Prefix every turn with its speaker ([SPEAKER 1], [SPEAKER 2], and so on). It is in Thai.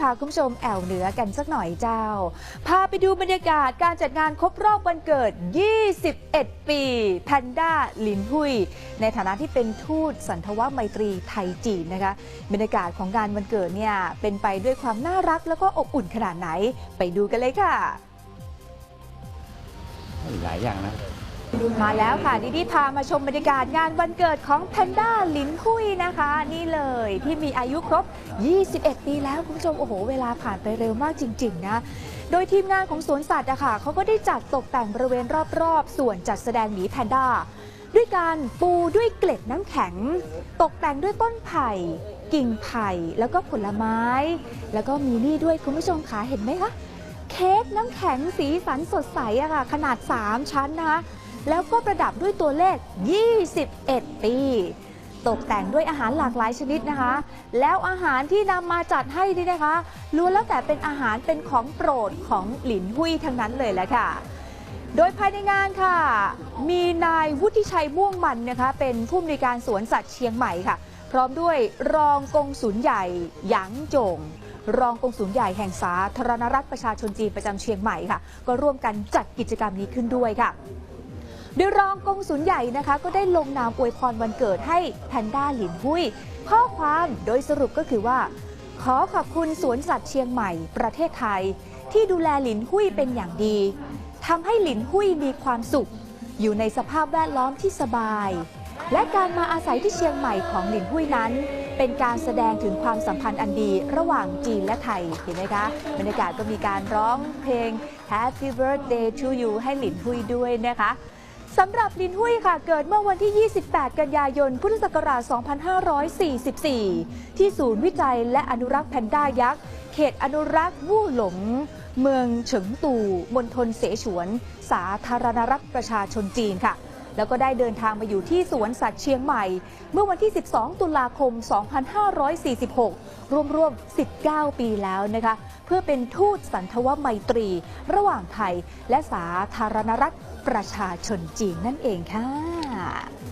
[SPEAKER 1] พาคุณผู้ชมแอวเหนือกันสักหน่อยเจ้า พาไปดูบรรยากาศการจัดงานครบรอบวันเกิด 21 ปีแพนด้าลินหุย ในฐานะที่เป็นทูตสันทวไมตรีไทยจีนนะคะ บรรยากาศของงานวันเกิดเนี่ยเป็นไปด้วยความน่ารักแล้วก็อบอุ่นขนาดไหน ไปดูกันเลยค่ะ
[SPEAKER 2] หลายอย่างนะ
[SPEAKER 1] มาแล้วค่ะดิดี้พามาชมบรรยากาศงานวันเกิดของแพนด้าลินหุยนะคะ นี่เลยที่มีอายุครบ 21 ปีแล้วคุณผู้ชมโอ้โห เวลาผ่านไปเร็วมากจริง ๆ นะ โดยทีมงานของสวนสัตว์อะค่ะเขาก็ได้จัดตกแต่งบริเวณรอบๆ ส่วนจัดแสดงหมีแพนด้า ด้วยการปูด้วยเกล็ดน้ำแข็ง ตกแต่งด้วยต้นไผ่กิ่งไผ่แล้วก็ผลไม้ แล้วก็มีนี่ด้วยคุณผู้ชมขาเห็นไหมคะเค้กน้ำแข็งสีสันสดใสอะค่ะขนาด 3 ชั้นนะคะ แล้วก็ประดับด้วยตัวเลข 21 ปี ตกแต่งด้วยอาหารหลากหลายชนิดนะคะ แล้วอาหารที่นำมาจัดให้นี่นะคะล้วนแล้วแต่เป็นอาหารเป็นของโปรดของหลินหุยทั้งนั้นเลยแหละค่ะโดยภายในงานค่ะ มีนายวุฒิชัยม่วงมันนะคะ เป็นผู้อำนวยการสวนสัตว์เชียงใหม่ค่ะ พร้อมด้วยรองกงสุลใหญ่หยางจง รองกงสุลใหญ่แห่งสาธารณรัฐประชาชนจีนประจำเชียงใหม่ค่ะ ก็ร่วมกันจัดกิจกรรมนี้ขึ้นด้วยค่ะ โดยรองกงสุลใหญ่นะคะ ก็ได้ลงนามอวยพรวันเกิดให้แพนด้าหลินหุยข้อความโดยสรุปก็คือว่า ขอขอบคุณสวนสัตว์เชียงใหม่ประเทศไทย ที่ดูแลหลินหุยเป็นอย่างดีทำให้หลินหุยมีความสุข อยู่ในสภาพแวดล้อมที่สบาย และการมาอาศัยที่เชียงใหม่ของหลินหุยนั้นเป็นการแสดงถึงความสัมพันธ์อันดีระหว่างจีนและไทย เห็นไหมคะ บรรยากาศก็มีการร้องเพลง Happy Birthday to you ให้หลินหุยด้วยนะคะ สำหรับลินหุยค่ะ เกิดเมื่อวันที่ 28 กันยายน พุทธศักราช 2544 ที่ศูนย์วิจัยและอนุรักษ์แพนด้ายักษ์ เขตอนุรักษ์วู่หลง เมืองเฉิงตู่ มณฑลเสฉวน สาธารณรัฐประชาชนจีนค่ะ แล้วก็ได้เดินทางมาอยู่ที่สวนสัตว์เชียงใหม่ เมื่อวันที่ 12 ตุลาคม 2546 รวมรวม 19 ปีแล้วนะคะ เพื่อเป็นทูตสันทวไมตรี ระหว่างไทยและสาธารณรัฐประชาชนจีนนั่นเองค่ะ